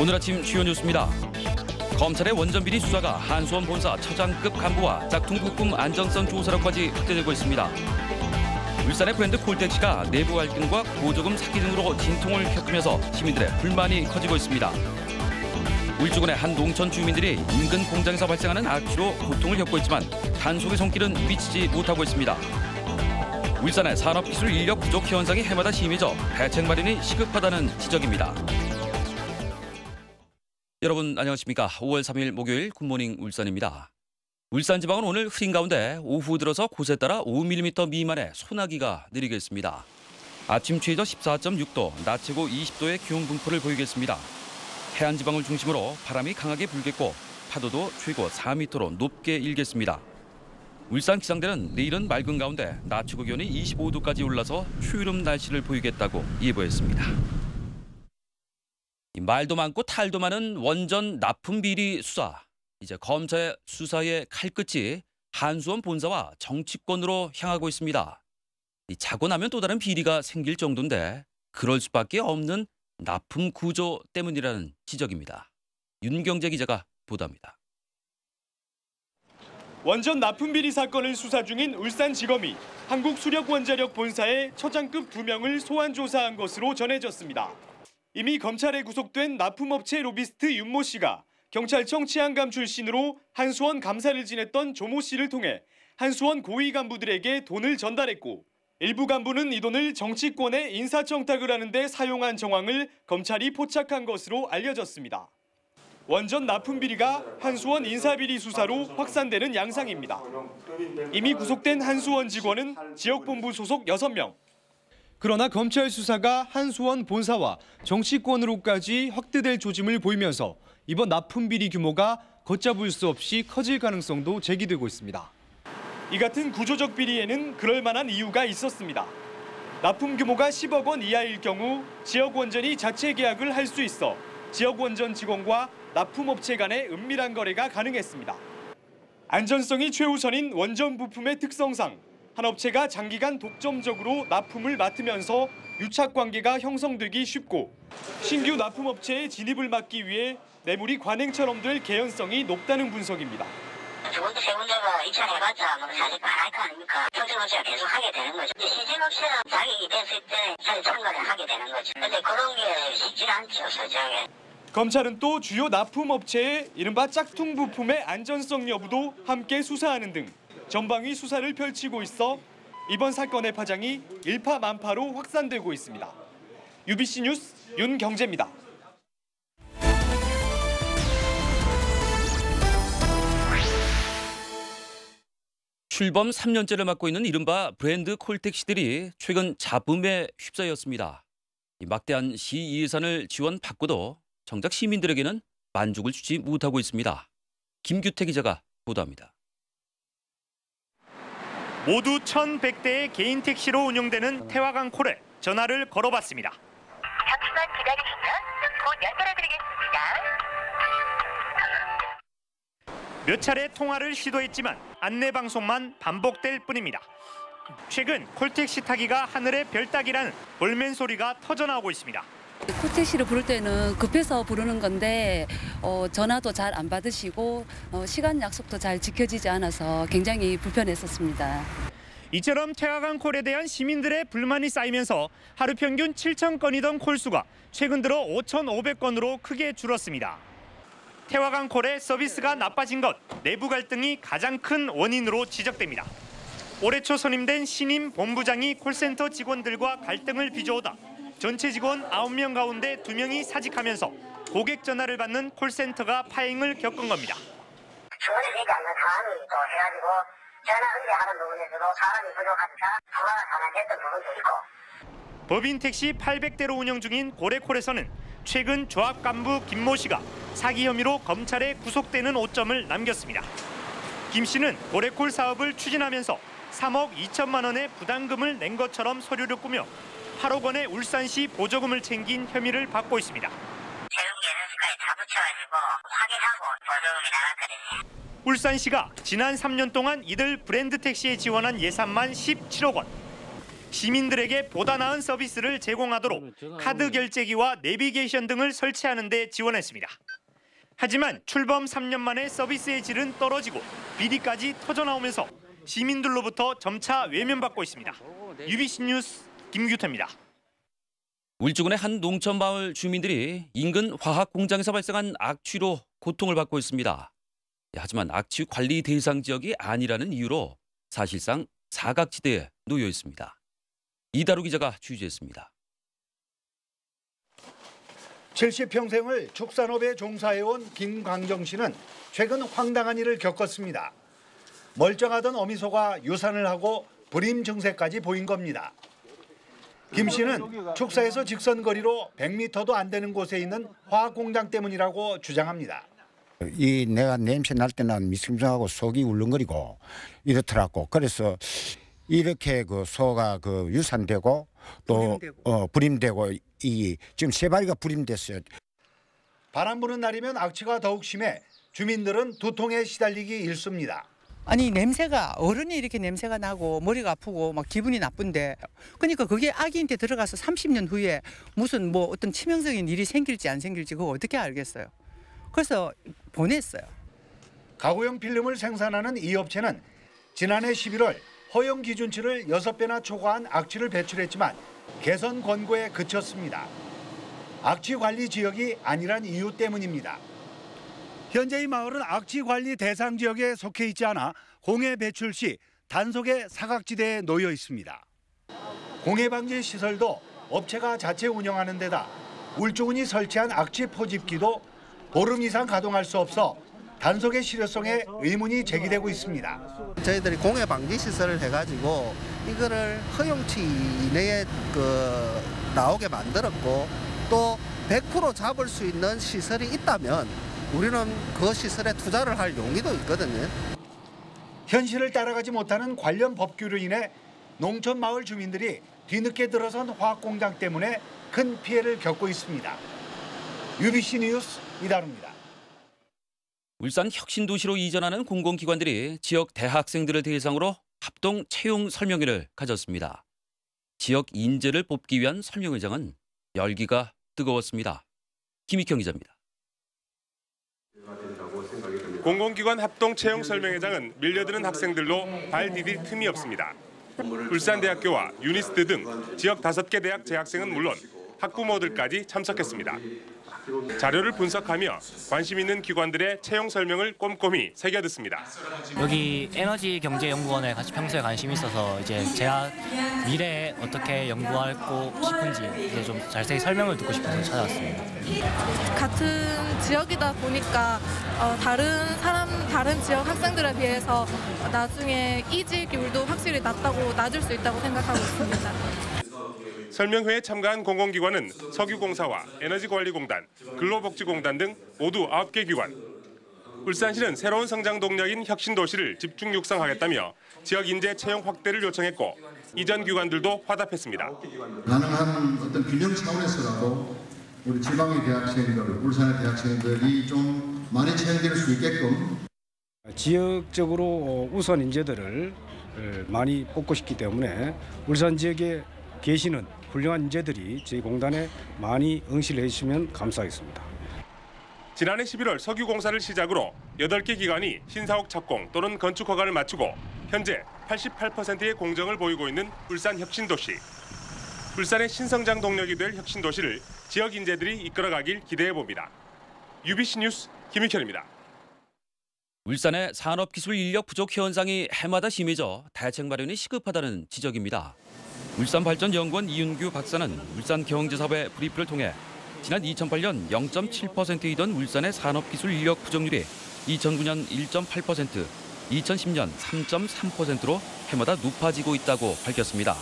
오늘 아침 주요 뉴스입니다. 검찰의 원전비리 수사가 한수원 본사 처장급 간부와 짝퉁 부품 안정성 조사로까지 확대되고 있습니다. 울산의 브랜드 콜택시가 내부 갈등과 보조금 사기 등으로 진통을 겪으면서 시민들의 불만이 커지고 있습니다. 울주군의 한 농촌 주민들이 인근 공장에서 발생하는 악취로 고통을 겪고 있지만 단속의 손길은 미치지 못하고 있습니다. 울산의 산업기술 인력 부족 현상이 해마다 심해져 대책 마련이 시급하다는 지적입니다. 여러분 안녕하십니까. 5월 3일 목요일 굿모닝 울산입니다. 울산 지방은 오늘 흐린 가운데 오후 들어서 곳에 따라 5mm 미만의 소나기가 내리겠습니다. 아침 최저 14.6도, 낮 최고 20도의 기온 분포를 보이겠습니다. 해안 지방을 중심으로 바람이 강하게 불겠고 파도도 최고 4m로 높게 일겠습니다. 울산 기상대는 내일은 맑은 가운데 낮 최고 기온이 25도까지 올라서 추위름 날씨를 보이겠다고 예보했습니다. 말도 많고 탈도 많은 원전 납품 비리 수사. 이제 검찰 수사의 칼끝이 한수원 본사와 정치권으로 향하고 있습니다. 자고 나면 또 다른 비리가 생길 정도인데 그럴 수밖에 없는 납품 구조 때문이라는 지적입니다. 윤경재 기자가 보도합니다. 원전 납품 비리 사건을 수사 중인 울산지검이 한국수력원자력 본사의 처장급 두 명을 소환 조사한 것으로 전해졌습니다. 이미 검찰에 구속된 납품업체 로비스트 윤모 씨가 경찰청 치안감 출신으로 한수원 감사를 지냈던 조모 씨를 통해 한수원 고위 간부들에게 돈을 전달했고 일부 간부는 이 돈을 정치권에 인사청탁을 하는데 사용한 정황을 검찰이 포착한 것으로 알려졌습니다. 원전 납품 비리가 한수원 인사비리 수사로 확산되는 양상입니다. 이미 구속된 한수원 직원은 지역본부 소속 6명. 그러나 검찰 수사가 한수원 본사와 정치권으로까지 확대될 조짐을 보이면서 이번 납품 비리 규모가 걷잡을 수 없이 커질 가능성도 제기되고 있습니다. 이 같은 구조적 비리에는 그럴 만한 이유가 있었습니다. 납품 규모가 10억 원 이하일 경우 지역 원전이 자체 계약을 할 수 있어 지역 원전 직원과 납품업체 간의 은밀한 거래가 가능했습니다. 안전성이 최우선인 원전 부품의 특성상 한 업체가 장기간 독점적으로 납품을 맡으면서 유착 관계가 형성되기 쉽고 신규 납품 업체의 진입을 막기 위해 매물이 관행처럼 될 개연성이 높다는 분석입니다. 입찰해봤자 뭐 사실 안할 거 아닙니까? 평생업체가 계속 하게 되는 거죠. 시즌업체는 자격이 됐을 때 자기 참가를 하게 되는 거죠. 근데 그런 게 쉽지 않죠, 솔직하게. 검찰은 또 주요 납품업체의 이른바 짝퉁 부품의 안전성 여부도 함께 수사하는 등 전방위 수사를 펼치고 있어 이번 사건의 파장이 일파만파로 확산되고 있습니다. UBC 뉴스 윤경재입니다. 출범 3년째를 맡고 있는 이른바 브랜드 콜택시들이 최근 잡음에 휩싸였습니다. 막대한 시 예산을 지원받고도 정작 시민들에게는 만족을 주지 못하고 있습니다. 김규태 기자가 보도합니다. 모두 1,100대의 개인 택시로 운영되는 태화강 콜에 전화를 걸어봤습니다. 잠시만 기다리시면 곧 연결해드리겠습니다. 몇 차례 통화를 시도했지만 안내 방송만 반복될 뿐입니다. 최근 콜택시 타기가 하늘의 별 따기라는 볼멘 소리가 터져나오고 있습니다. 코택시를 부를 때는 급해서 부르는 건데 어, 전화도 잘 안 받으시고 어, 시간 약속도 잘 지켜지지 않아서 굉장히 불편했었습니다. 이처럼 태화강 콜에 대한 시민들의 불만이 쌓이면서 하루 평균 7천 건이던 콜수가 최근 들어 5,500건으로 크게 줄었습니다. 태화강 콜의 서비스가 나빠진 것, 내부 갈등이 가장 큰 원인으로 지적됩니다. 올해 초 선임된 신임 본부장이 콜센터 직원들과 갈등을 빚어오다 전체 직원 9명 가운데 2명이 사직하면서 고객 전화를 받는 콜센터가 파행을 겪은 겁니다. 주문이 되지 않는 상황이 또 해가지고 전화 응대하는 부분에서도 사람이 부족하니까 안 됐던 부분도 있고 법인 택시 800대로 운영 중인 고래콜에서는 최근 조합 간부 김모 씨가 사기 혐의로 검찰에 구속되는 오점을 남겼습니다. 김 씨는 고래콜 사업을 추진하면서 3억 2천만 원의 부담금을 낸 것처럼 서류를 꾸며 8억 원의 울산시 보조금을 챙긴 혐의를 받고 있습니다. 세금 계산서까지 다 붙여가지고 확인하고 보조금이 나갔거든요. 울산시가 지난 3년 동안 이들 브랜드 택시에 지원한 예산만 17억 원. 시민들에게 보다 나은 서비스를 제공하도록 카드 결제기와 내비게이션 등을 설치하는 데 지원했습니다. 하지만 출범 3년 만에 서비스의 질은 떨어지고 비리까지 터져나오면서 시민들로부터 점차 외면받고 있습니다. UBC 뉴스 김규태입니다. 울주군의 한 농촌 마을 주민들이 인근 화학 공장에서 발생한 악취로 고통을 받고 있습니다. 하지만 악취 관리 대상 지역이 아니라는 이유로 사실상 사각지대에 놓여 있습니다. 이다루 기자가 취재했습니다. 70평생을 축산업에 종사해온 김광정 씨는 최근 황당한 일을 겪었습니다. 멀쩡하던 어미소가 유산을 하고 불임 증세까지 보인 겁니다. 김 씨는 축사에서 직선 거리로 100m도 안 되는 곳에 있는 화학 공장 때문이라고 주장합니다. 이 내가 냄새 날 때는 미심쩍하고 속이 울렁거리고 이렇더라고. 그래서 이렇게 그 소가 그 유산되고 또 어, 불임되고 이 지금 세 마리가 불임됐어요. 바람 부는 날이면 악취가 더욱 심해 주민들은 두통에 시달리기 일쑤입니다. 아니 냄새가 어른이 이렇게 냄새가 나고 머리가 아프고 막 기분이 나쁜데 그러니까 그게 아기한테 들어가서 30년 후에 무슨 뭐 어떤 치명적인 일이 생길지 안 생길지 그거 어떻게 알겠어요. 그래서 보냈어요. 가구용 필름을 생산하는 이 업체는 지난해 11월 허용 기준치를 6배나 초과한 악취를 배출했지만 개선 권고에 그쳤습니다. 악취 관리 지역이 아니란 이유 때문입니다. 현재 이 마을은 악취 관리 대상 지역에 속해 있지 않아 공해 배출 시 단속의 사각지대에 놓여 있습니다. 공해 방지 시설도 업체가 자체 운영하는 데다 울주군이 설치한 악취 포집기도 보름 이상 가동할 수 없어 단속의 실효성에 의문이 제기되고 있습니다. 저희들이 공해 방지 시설을 해가지고 이거를 허용치 이내에 그 나오게 만들었고 또 100% 잡을 수 있는 시설이 있다면 우리는 그 시설에 투자를 할 용의도 있거든요. 현실을 따라가지 못하는 관련 법규로 인해 농촌 마을 주민들이 뒤늦게 들어선 화학 공장 때문에 큰 피해를 겪고 있습니다. UBC 뉴스 이다루입니다. 울산 혁신도시로 이전하는 공공기관들이 지역 대학생들을 대상으로 합동 채용 설명회를 가졌습니다. 지역 인재를 뽑기 위한 설명회장은 열기가 뜨거웠습니다. 김익형 기자입니다. 공공기관 합동 채용 설명회장은 밀려드는 학생들로 발 디딜 틈이 없습니다. 울산대학교와 유니스트 등 지역 다섯 개 대학 재학생은 물론 학부모들까지 참석했습니다. 자료를 분석하며 관심 있는 기관들의 채용 설명을 꼼꼼히 새겨 듣습니다. 여기 에너지 경제 연구원에 같이 평소에 관심이 있어서 이제 제가 미래에 어떻게 연구하고 싶은지 이제 좀 자세히 설명을 듣고 싶어서 찾아왔습니다. 같은 지역이다 보니까 어, 다른 사람 다른 지역 학생들에 비해서 나중에 이직률도 확실히 낮다고 낮을 수 있다고 생각하고 있습니다. 설명회에 참가한 공공기관은 석유공사와 에너지관리공단, 근로복지공단 등 모두 9개 기관. 울산시는 새로운 성장 동력인 혁신도시를 집중 육성하겠다며 지역 인재 채용 확대를 요청했고 이전 기관들도 화답했습니다. 가능한 어떤 균형 차원에서라도 우리 지방의 대학생들, 울산의 대학생들이 좀 많이 채용될 수 있게끔 지역적으로 우선 인재들을 많이 뽑고 싶기 때문에 울산 지역에 계시는 훌륭한 인재들이 저희 공단에 많이 응시를 해주시면 감사하겠습니다. 지난해 11월 석유공사를 시작으로 8개 기관이 신사옥 착공 또는 건축 허가를 마치고 현재 88%의 공정을 보이고 있는 울산 혁신도시. 울산의 신성장 동력이 될 혁신도시를 지역 인재들이 이끌어가길 기대해 봅니다. UBC 뉴스 김익현입니다. 울산의 산업기술 인력 부족 현상이 해마다 심해져 대책 마련이 시급하다는 지적입니다. 울산발전연구원 이윤규 박사는 울산경제사업의 브리프를 통해 지난 2008년 0.7%이던 울산의 산업기술 인력 부족률이 2009년 1.8%, 2010년 3.3%로 해마다 높아지고 있다고 밝혔습니다.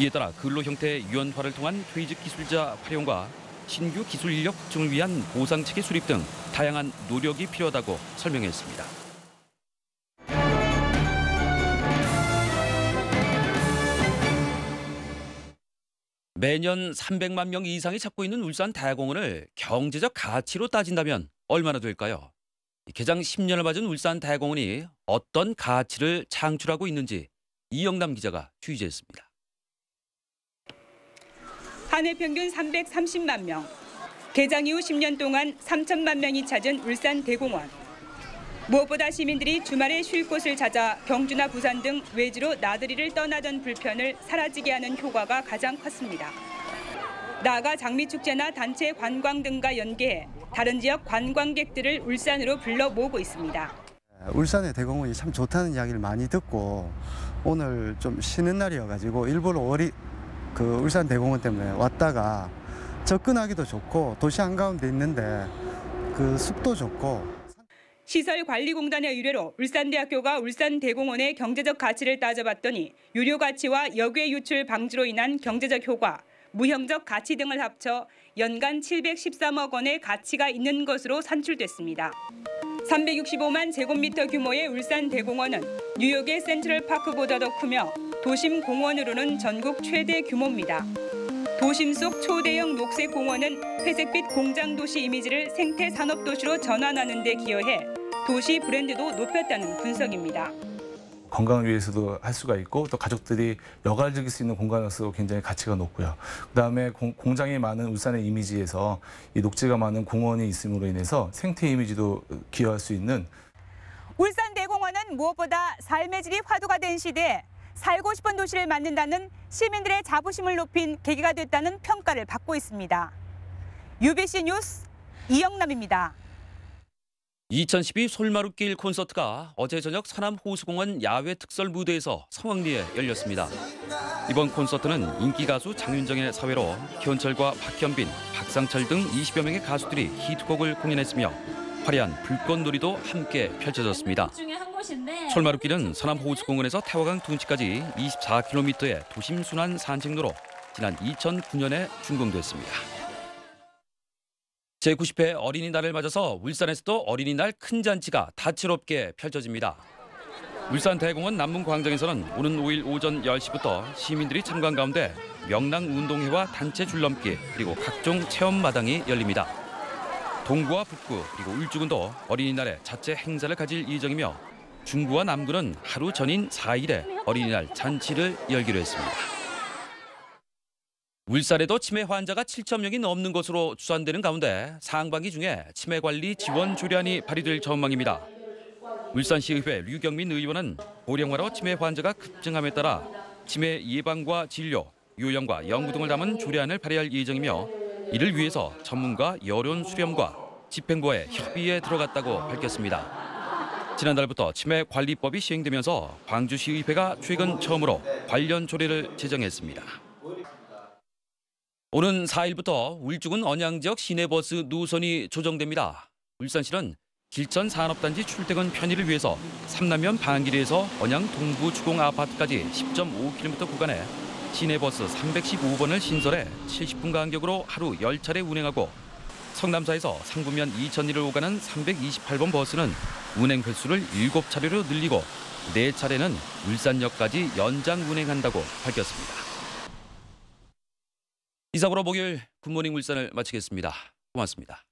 이에 따라 근로 형태 유연화를 통한 퇴직 기술자 활용과 신규 기술 인력 확충을 위한 보상체계 수립 등 다양한 노력이 필요하다고 설명했습니다. 매년 300만 명 이상이 찾고 있는 울산 대공원을 경제적 가치로 따진다면 얼마나 될까요? 개장 10년을 맞은 울산 대공원이 어떤 가치를 창출하고 있는지 이영남 기자가 취재했습니다. 한 해 평균 330만 명, 개장 이후 10년 동안 3천만 명이 찾은 울산 대공원. 무엇보다 시민들이 주말에 쉴 곳을 찾아 경주나 부산 등 외지로 나들이를 떠나던 불편을 사라지게 하는 효과가 가장 컸습니다. 나아가 장미축제나 단체 관광 등과 연계해 다른 지역 관광객들을 울산으로 불러 모으고 있습니다. 울산의 대공원이 참 좋다는 이야기를 많이 듣고 오늘 좀 쉬는 날이어가지고 일부러 어리 그 울산 대공원 때문에 왔다가 접근하기도 좋고 도시 한가운데 있는데 그 숲도 좋고 시설관리공단의 의뢰로 울산대학교가 울산대공원의 경제적 가치를 따져봤더니 유료 가치와 역외 유출 방지로 인한 경제적 효과, 무형적 가치 등을 합쳐 연간 713억 원의 가치가 있는 것으로 산출됐습니다. 365만 제곱미터 규모의 울산대공원은 뉴욕의 센트럴파크보다 더 크며 도심 공원으로는 전국 최대 규모입니다. 도심 속 초대형 녹색 공원은 회색빛 공장 도시 이미지를 생태 산업 도시로 전환하는 데 기여해 도시 브랜드도 높였다는 분석입니다. 건강을 위해서도 할 수가 있고 또 가족들이 여가를 즐길 수 있는 공간으로서 굉장히 가치가 높고요. 그다음에 공, 공장이 많은 울산의 이미지에서 이 녹지가 많은 공원이 있음으로 인해서 생태 이미지도 기여할 수 있는 울산 대공원은 무엇보다 삶의 질이 화두가 된 시대에 살고 싶은 도시를 만든다는 시민들의 자부심을 높인 계기가 됐다는 평가를 받고 있습니다. UBC 뉴스 이영남입니다. 2012 솔마루길 콘서트가 어제 저녁 서남 호수공원 야외 특설 무대에서 성황리에 열렸습니다. 이번 콘서트는 인기 가수 장윤정의 사회로 현철과 박현빈, 박상철 등 20여 명의 가수들이 히트곡을 공연했으며 화려한 불꽃놀이도 함께 펼쳐졌습니다. 솔마루길은 서남 호수공원에서 태화강 둔치까지 24km의 도심 순환 산책로로 지난 2009년에 준공됐습니다. 제90회 어린이날을 맞아서 울산에서도 어린이날 큰 잔치가 다채롭게 펼쳐집니다. 울산 대공원 남문 광장에서는 오는 5일 오전 10시부터 시민들이 참관 가운데 명랑 운동회와 단체 줄넘기 그리고 각종 체험 마당이 열립니다. 동구와 북구 그리고 울주군도 어린이날에 자체 행사를 가질 예정이며 중구와 남구는 하루 전인 4일에 어린이날 잔치를 열기로 했습니다. 울산에도 치매 환자가 7천 명이 넘는 것으로 추산되는 가운데 상반기 중에 치매 관리 지원 조례안이 발의될 전망입니다. 울산시의회 류경민 의원은 고령화로 치매 환자가 급증함에 따라 치매 예방과 진료, 요양과 연구 등을 담은 조례안을 발의할 예정이며 이를 위해서 전문가 여론 수렴과 집행부의 협의에 들어갔다고 밝혔습니다. 지난달부터 치매 관리법이 시행되면서 광주시의회가 최근 처음으로 관련 조례를 제정했습니다. 오는 4일부터 울주군 언양 지역 시내버스 노선이 조정됩니다. 울산시는 길천 산업단지 출퇴근 편의를 위해서 삼남면 방길에서 언양 동부 주공 아파트까지 10.5km 구간에 시내버스 315번을 신설해 70분 간격으로 하루 10차례 운행하고 성남사에서 상부면 2000리를 오가는 328번 버스는 운행 횟수를 7차례로 늘리고 4차례는 울산역까지 연장 운행한다고 밝혔습니다. 이상으로 목요일 굿모닝 울산을 마치겠습니다. 고맙습니다.